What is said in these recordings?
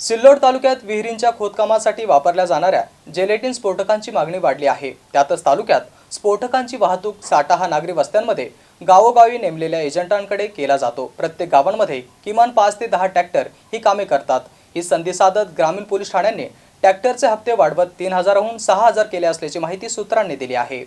सिल्लोड तालुक्यात विहिरींच्या खोदकामासाठी वापरल्या जाणाऱ्या जेलेटिन स्फोटकांची मागणी वाढली आहे. त्यातच तालुक्यात स्फोटकांची वाहतूक साठा हा नागरी वस्त्यांमध्ये गावोगावी नेमलेल्या एजंटांकडे केला जातो. प्रत्येक गावांमध्ये किमान पाच ते दहा ट्रॅक्टर ही कामे करतात. ही संधी साधत ग्रामीण पोलीस ठाण्यांनी ट्रॅक्टरचे हप्ते वाढवत तीन हजाराहून सहा हजार केले असल्याची माहिती सूत्रांनी दिली आहे.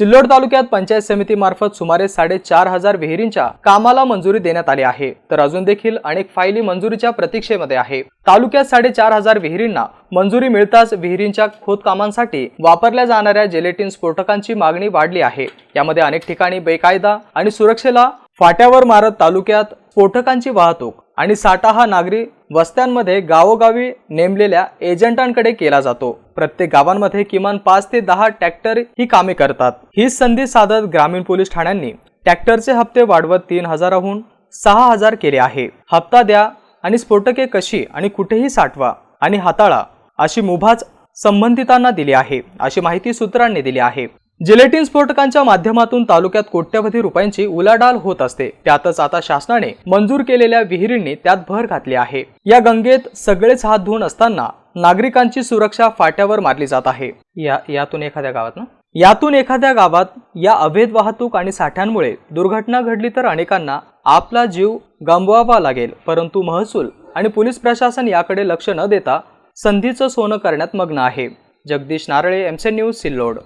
सिल्लोड तालुक्यात पंचायत समितीमार्फत सुमारे साडेचार हजार विहिरींच्या कामाला मंजुरी देण्यात आली आहे. तर अजून देखील अनेक फायली मंजुरीच्या प्रतीक्षेमध्ये आहे. तालुक्यात साडेचार हजार विहिरींना मंजुरी मिळताच विहिरींच्या खोदकामांसाठी वापरल्या जाणाऱ्या जेलेटिन स्फोटकांची मागणी वाढली आहे. यामध्ये अनेक ठिकाणी बेकायदा आणि सुरक्षेला फाट्यावर मारत तालुक्यात स्फोटकांची वाहतूक आणि साठा हा नागरी वस्त्यांमध्ये गावोगावी नेमलेल्या एजंटांकडे केला जातो. प्रत्येक गावांमध्ये किमान पाच ते दहा ट्रॅक्टर ही कामे करतात. ही संधी साधत ग्रामीण पोलीस ठाण्यांनी ट्रॅक्टरचे हप्ते वाढवत तीन हजाराहून सहा हजार केले आहे. हप्ता द्या आणि स्फोटके कशी आणि कुठेही साठवा आणि हाताळा अशी मुभाच संबंधितांना दिली आहे. अशी माहिती सूत्रांनी दिली आहे. जिलेटिन स्फोटकांच्या माध्यमातून तालुक्यात कोट्यवधी रुपयांची उलाढाल होत असते. त्यातच आता शासनाने मंजूर केलेल्या विहिरींनी त्यात भर घातली आहे. या गंगेत सगळेच हात धुवून असताना नागरिकांची सुरक्षा फाट्यावर मारली जात आहे. या यातून एखाद्या गावात ना? यातून एखाद्या गावात या अवैध वाहतूक आणि साठ्यांमुळे दुर्घटना घडली तर अनेकांना आपला जीव गमवावा लागेल. परंतु महसूल आणि पोलीस प्रशासन याकडे लक्ष न देता संधीचं सोनं करण्यात मग्न आहे. जगदीश नारळे एमसे न्यूज सिल्लोड.